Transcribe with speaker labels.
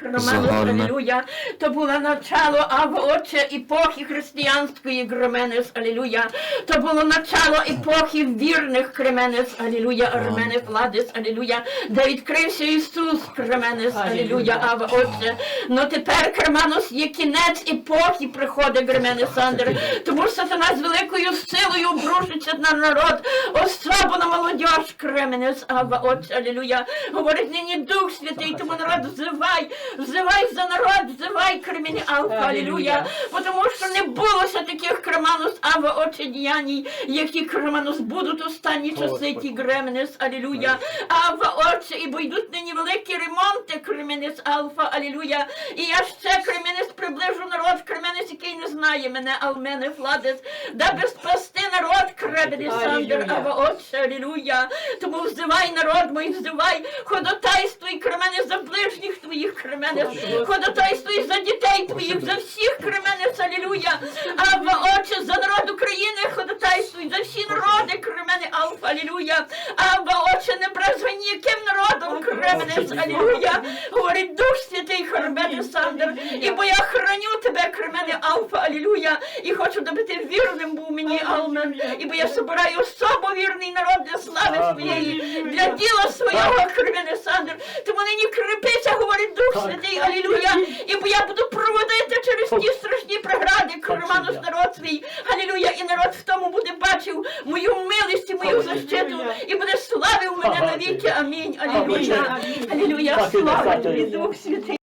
Speaker 1: Кроманус,
Speaker 2: Загальне.
Speaker 1: то було начало, а отче епохи християнської Громенес, алілуя, то було начало епохи вірних Кременес, алілуя, Арменес, Владис, алілуя, де відкрився Ісус, Кременес, алілуя, Ава, отче. Ну тепер Креманус є кінець епохи приходить Гременесандр, тому що сатана з великою силою обрушиться на народ, особо на молодіж, Кременес, Ава, отче, алілуя, говорить нині Дух Святий, тому народ взивай, взивай за народ, взивай кремені Алфа, алілуя. Тому що не булося таких креманус, ава очі діяній, які креманус будуть останні часи, ті гременес, алілуя. Ава очі, і бо йдуть нині великі ремонти, кременес Алфа, алілуя. І я ще кременес приближу народ, кременес, який не знає мене, алмене Владес, даби спасти народ, кременес Сандер, ава Отче, алілуя. Тому взивай народ мой, взивай, ходатайствуй, кремене, за ближніх твоїх кремене, ходатайствуй за дітей твоїх, за всіх кремене, алілуя. Ава, Отче, за народ України ходатайствуй, за всі народи, кремене, алфа, алілуя. Ава, Отче, не бразвай ніяким народом, кремене, алілуя. Говорить Дух Святий, Хорбене, Сандер, і бо я храню тебе, кремене, алфа, алілуя, і хочу, аби ти вірним був мені, алмен, і бо я собираю особо вірний народ для слави своєї, для діла свого, кремене, Сандер. Тому нині крепися, говорить Дух Святий, алілуя, і бо я буду проводити через ті страшні прегради, креманус народ свій, алілуя, і народ в тому буде бачив мою милість і мою защиту, і буде славив мене навіки, амінь, алілуя, алілуя, слава
Speaker 3: тобі.
Speaker 1: Дух Святий.